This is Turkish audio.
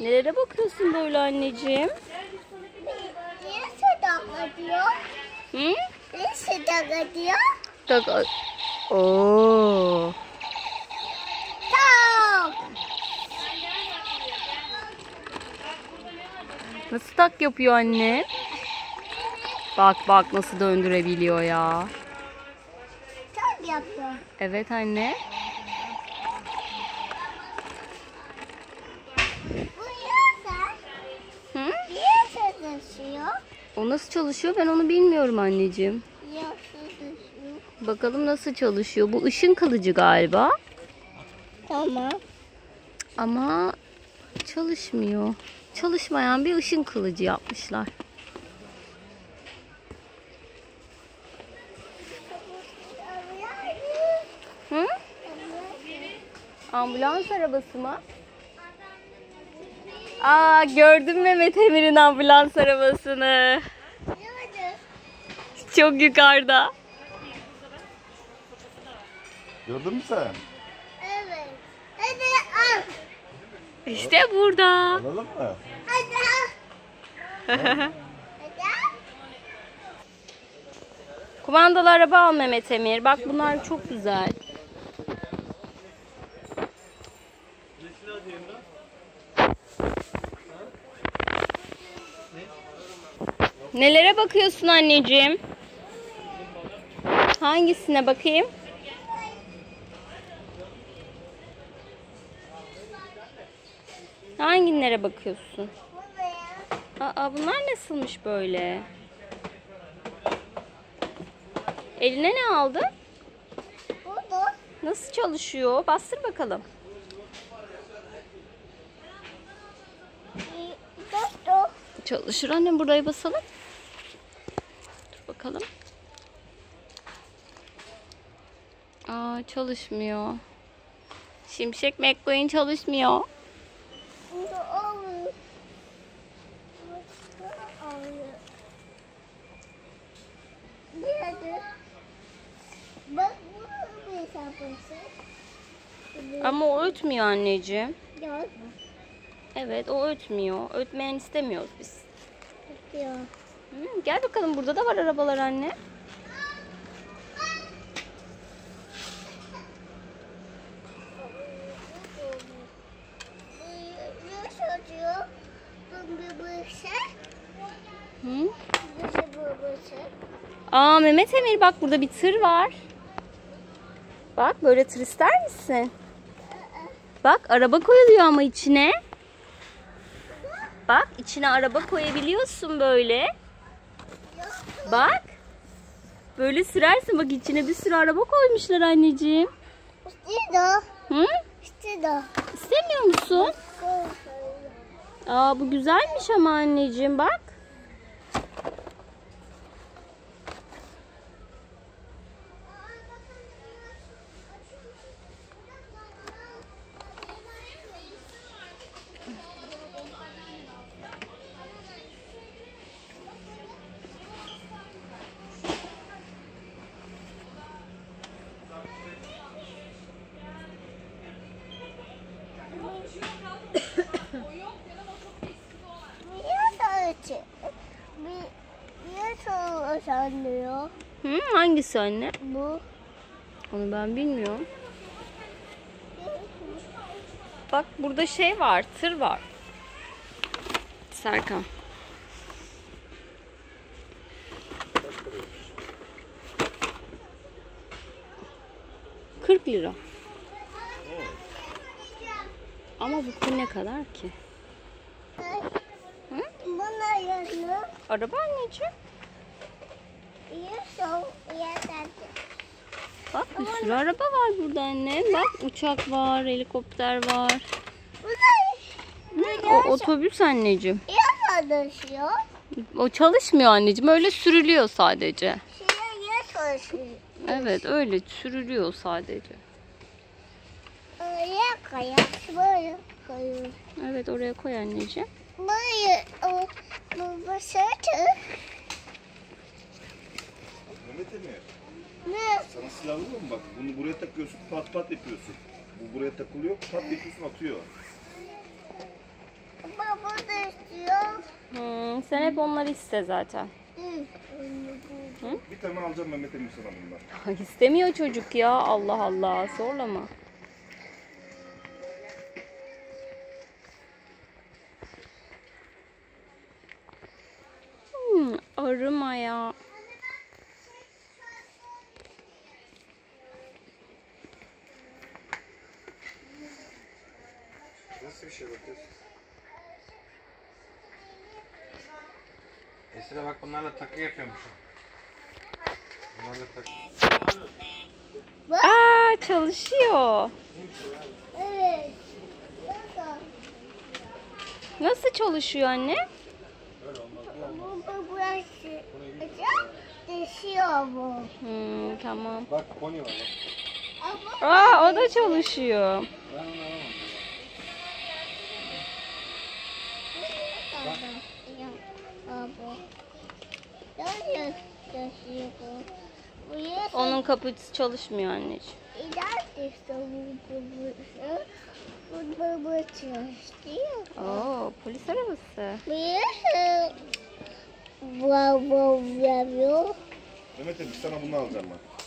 Nelere bakıyorsun böyle anneciğim? Niye sıcak diyor? Hı? Niye sıcak diyor? Tak. Oo. Çok. Nasıl tak yapıyor anne? Bak bak nasıl döndürebiliyor ya. Çok yapıyor. Evet anne. Bu yasa Hı? niye çalışıyor? O nasıl çalışıyor ben onu bilmiyorum anneciğim. Çalışıyor? Bakalım nasıl çalışıyor. Bu ışın kılıcı galiba. Tamam. Ama çalışmıyor. Çalışmayan bir ışın kılıcı yapmışlar. Hı? Ambulans arabası mı? Aa gördün mü Mehmet Emir'in ambulans arabasını. Çok yukarıda. Gördün mü sen? Evet. Hadi al. İşte burada. Alalım mı? Hadi al. Hadi al. Kumandalı araba al Mehmet Emir. Bak bunlar çok güzel. Nelere bakıyorsun anneciğim? Hangisine bakayım? Hanginlere bakıyorsun? Aa bunlar nasılmış böyle? Eline ne aldı? Burada. Nasıl çalışıyor? Bastır bakalım. Çalışır annem buraya basalım. Bakalım. Aa çalışmıyor. Şimşek McQueen çalışmıyor. Ama o ötmüyor anneciğim. Evet o ötmüyor. Ötmeyen istemiyoruz biz. Yok. Hı, gel bakalım burada da var arabalar anne. Aa Mehmet Emir bak burada bir tır var. Bak böyle tır ister misin? Bak araba koyuluyor ama içine. Bak içine araba koyabiliyorsun böyle. Bak. Böyle sürersin bak içine bir sürü araba koymuşlar anneciğim. De. Hı? De. İstemiyor musun? Aa bu güzelmiş ama anneciğim bak. Niye sarıcı? Niye sarı sanıyor? Hı, hangisi anne? Bu. Onu ben bilmiyorum. Bak burada şey var, tır var. Serkan. Kırk lira. Ama bu ne kadar ki? Hı? Buna yanı. Araba anneciğim. Bak bir sürü araba var burada anne. Bak uçak var, helikopter var. Bu O otobüs anneciğim. çalışıyor? O çalışmıyor anneciğim. Öyle sürülüyor sadece. Evet öyle sürülüyor sadece. Öyle koyar. Böyle koyuyor. Evet oraya koy anneciğim. Böyle o bu bu Mehmet Emir. Ne? Sana silahlı mı bak? Bunu buraya takıyorsun pat pat yapıyorsun. Bu buraya takılıyor pat yapıyorsun atıyor. Hmm, sen hep onları iste zaten. Hı. Bir tane alacağım Mehmet Emin sana bundan. İstemiyor çocuk ya. Allah Allah. Zorlama. Hmm, arıma ya. Nasıl bir şey bakıyorsun? Esra bak bunlarla takı yapıyormuşum. Bunlarla takı. Aa çalışıyor. Evet. Nasıl çalışıyor anne? Bu bu burası. Düşüyor bu. Hmm, tamam. Bak pony var Aa o da çalışıyor. Ben onu alamam. Onun kapısı çalışmıyor anneciğim. Oo polis arabası. Buraya baba yapıyor. Mehmet Emin sana bunu alacağım ben.